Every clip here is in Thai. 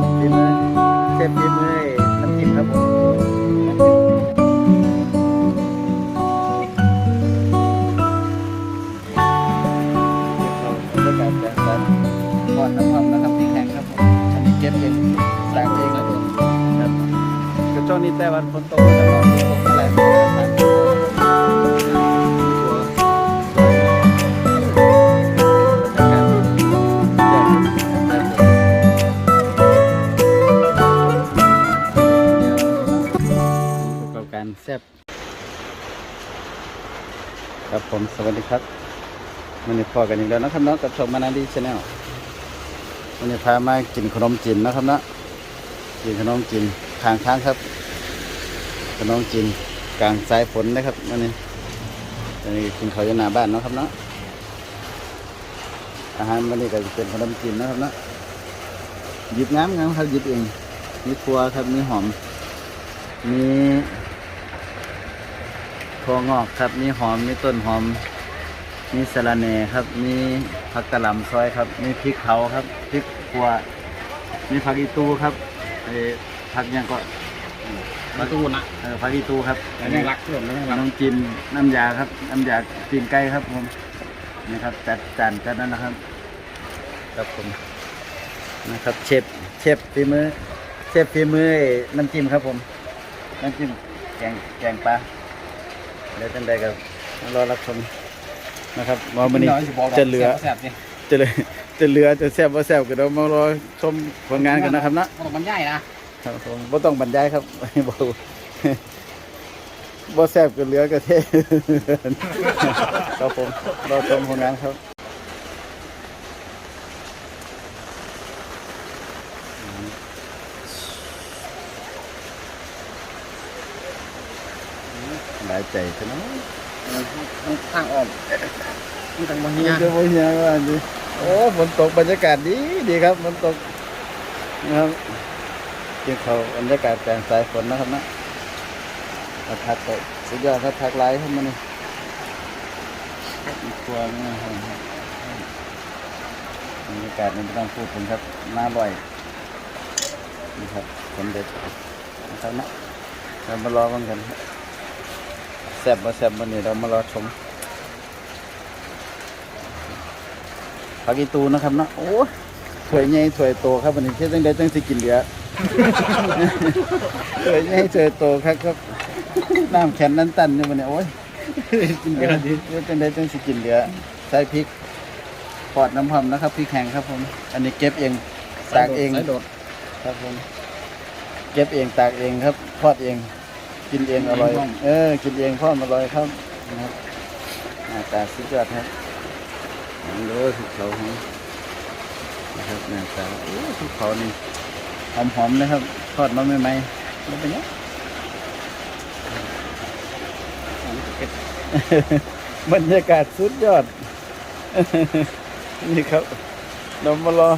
ฟฝีมือเชฟฝีมือน้ำจิ้มครับผมน้ำจิ้มเราบรรยากาศแบบนั้นก่อนน้ำนะครับที่แข็งครับผมอันนี้เก็บเองสร้างเองครับผมครับก็ช่วงนี้แต่วันฝนตกก็จะร้อนตกอด ครับผมสวัสดีครับวันนี้พอกันอีกแล้วนะครับเนาะกับชมมานาดีชาแนลวันนี้พามากินขนมจีนนะครับเนาะกินขนมจีนทางทางครับ ขนมจีนกลางสายฝนนะครับวันนี้วันนี้กินเขาวอยู่หน้าบ้านนะครับเนาะอาหารวันนี้ก็จะเป็นขนมจีนนะครับเนาะหยิบง้ามง้ามครับหยิบเองมีครัวครับมีหอมมี ถั่วงอกครับ มีหอม มีต้นหอม มีสะระแหน่ครับ มีผักกะหล่ำซอยครับ มีพริกเผาครับ พริกขัว มีผักอีตูครับไอ้ผักหยังก็มาตูนะเออผักอีตูครับแต่ยังรักเพื่อนแล้วยังรักน้ำจิ้มน้ำยาครับ น้ำยาตีนไก่ครับผม นี่ครับจัดจานกันนั้นนะครับ ครับผม นะครับเชฟ เชฟฝีมือ เชฟฝีมือน้ำจิ้มครับผม น้ำจิ้มแกงแกงปลา เดี๋ยวจังใดก็รอรับชมนะครับว่ามันนี้จะเหลือแซ่บสิจะเหลือจะเหลือจะแซ่บว่าแซ่บก็เดี๋ยวมารอชมผลงานกันนะครับนะครับมันใหญ่นะครับผมบ่ต้องบรรยายครับบ่บ่แซ่บก็เหลือก็เทครับผมรอชมผลงานครับห ลายใจใช่ไหมต้องทางออกมันต้องมันนี่เนี่ยจะไปยังว่าดิโอ้ฝนตกบรรยากาศดีดีครับฝนตกนะครับเกี่ยวเขาบรรยากาศแปลงสายฝนนะครับนะมาพักไปสุดยอดครับพักไลายครับมันนี่มีครัวนะครับบรรยากาศนี่ไม่ต้องพูดถึงครับน่าบ่อยนี่ครับสมเด็จนะครับนะเรามารอกันกันครับ แซ่บมาแซ่บวันนี้เรามารอชมผักอีตูนะครับเนาะโอ้ยถวยใหญ่ถวยโตครับวันนี้เช่นจังได้จังสิกินเหลือถวยใหญ่ถวยโตครับครับน้ำแข็งนั้นตันอยู่วันนี้โอ้ยกินเหลือดีเช่นจังได้จังสิกินเหลือใส่พริกปอดน้ำหอมนะครับพริกแห้งครับผม อันนี้เก็บเองตากเองสายโดดครับผมเก็บเองตากเองครับทอดเอง กินเองอร่อย เออ กินเองพร้อมอร่อยครับนะครับหน้าตาสุดยอดครับลองดูทุกเขาหอมนะครับหน้าตาโอ้ทุกเขานี่หอมหอมๆนะครับ ทอดมาใหม่ๆมันเป็นยังบรรยากาศสุดยอด นี่ครับเรามารอ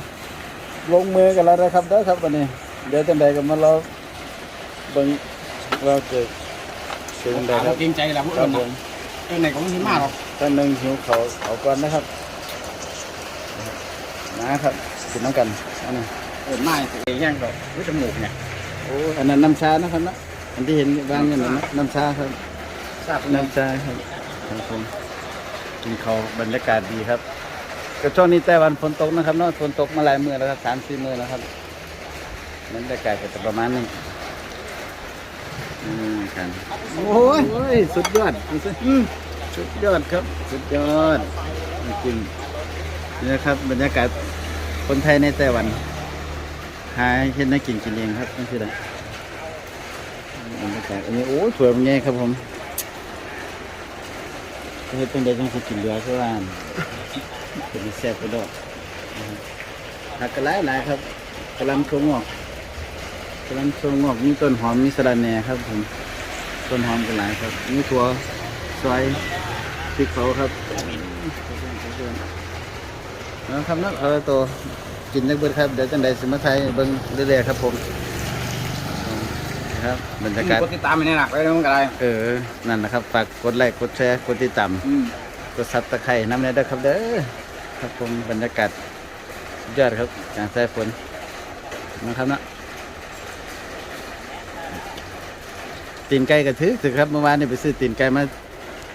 ลงมือกันแล้วนะครับเด้อครับวันนี้ เดี๋ยวจังใดก็มารอเบิ่ง ว่าเกิดเสียงใดครับเกรงใจแล้วพวกครัเราบผมเออไหนของหิมะหรอกท่านหนึ่งหิวเขาเขาก่อนนะครับนะครับกินน้ำกันอันนี้เออไม่ตัวเองย่างดอกวิจมูกเนี่ยโอ้อันนั้นน้ำชานะครับนะอันที่เห็นวางอยู่นั่นนะน้ำชาครับ ทราบน้ำชาครับครับผมกินเขาวบรรยากาศดีครับก็ช่วงนี้แต่วันฝนตกนะครับเนาะฝนตกมาหลายมื้อแล้วครับสามสี่มื้อแล้วครับบรรยากาศก็จะประมาณนี้อืม กันโอ้ยโอ้ยสุดยอดอืมสุดยอดครับ สุดยอดจริงๆนี่นะครับบรรยากาศคนไทยในไต้หวัน หาเห็นนักกินกินเองครับนั่นคืออะไรบรรยากาศอันนี้โอ้ยสวยเป็นไงครับผมเฮ็ดเป็นเด็กต้องสิกินเรือเท่าไหร่เป็นแซ่บกระโดดนะครับผักกระไรหลายครับกระหลำถั่วงอกกระหลำถั่วงอกมีต้นหอมมีสะระแหน่ครับผมต้นหอมกันหลายครับมีถั่วซอยพริกเผาครับนะครับนักเอาตัวกินจักเบิดครับเดี๋ยวจังใดสิมาไทยเบิ่งเรื่อยๆครับผมนะครับบรรยากาศกดติดตามไปในหนักไว้แล้วมันก็ได้เออนั่นนะครับฝากกดไลค์กดแชร์กดติดตามอืมกดซับตะไคร่น้ำเนยด้วยครับเด้อครับผมบรรยากาศสุดยอดครับการสายฝนนะครับเนาะ ตีนไก่กระทึกถึกครับเมื่อวานนี่ไปซื้อตีนไก่มา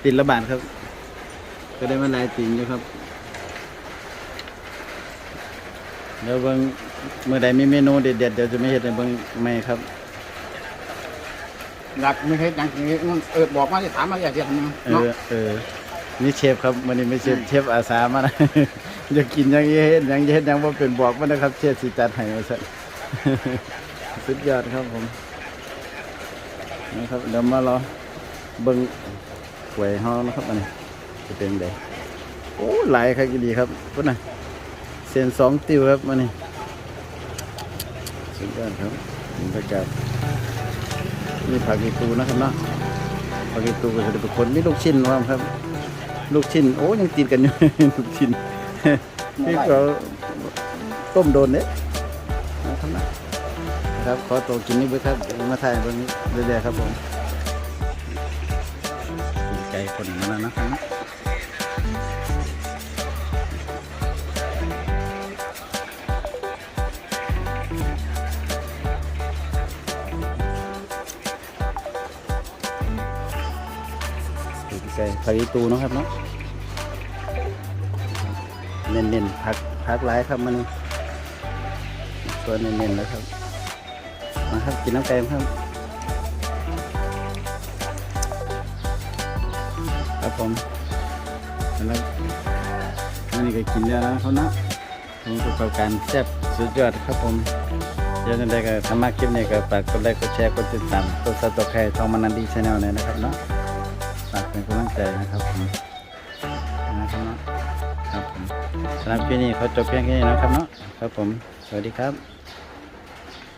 ตีนละบาทครับ ก็ได้มาหลายตีนอยู่ครับเดี๋ยวเบิ่งเมื่อใดมีเมนูเด็ดๆเดี๋ยวจะไม่เห็นในเบิ่งไม่ครับอยากไม่เห็นอย่างนี้เออบอกมาที่ถามมาอยากจะทำยังเอเนาะอเออนี่เชฟครับวันนี้ไม่เชฟเชฟอาสามานะ อยากกินอยังเฮ็ดอยังเฮ็ดอยังว่าเป็นบอกมานะครับ เชฟสิจัดให้มาสั่นสุดยอดครับผม นะครับเดี๋ยวมารอเบิ่งหวยเฮานะครับอันนี้จะเป็นไดโอ้หลายครับดีครับพุ่นนะเส้นสองติวครับมันนี่สุดยอดครับบรรยากาศนี่ผักอีตูนะครับเนาะปาเกตตูก็จะเป็นคนมีลูกชิ้นว่าครับ ลูกชิ้นโอ้ยังติดกันอยู่ลูกชิ้นนี่ก็ต้มโดนเนี่ยนะครับนะ ครับ ขอตัวกินนี่เพื่อครับเดี๋ยวมาถ่ายตรงนี้เรื่อยๆครับผมกินไก่คนมาแล้วนะครับกินไก่ปาเกตตูเนาะครับเนาะเน้นๆผักผักหลายครับมันนี่ตัวเน้นๆแล้วครับ มาครับ กินน้ำไก่ครับ ครับผมแล้วนนี้ก็กินแล้วนะครับนะผมประกอบการแซ่บสุดยอดครับผมเดี๋ยวนั้นได้ก็ทำมาคลิปนี้ก็ฝากกดไลค์กดแชร์กดติดตามกดซับสไครต์ช่องมันนันดีชาแนลเลยนะครับเนาะฝากเป็นกำลังใจนะครับผมนะครับเนาะครับผมสำหรับคลิปนี้เขอจบเพียงแค่นี้นะครับเนาะครับผม สวัสดีครับ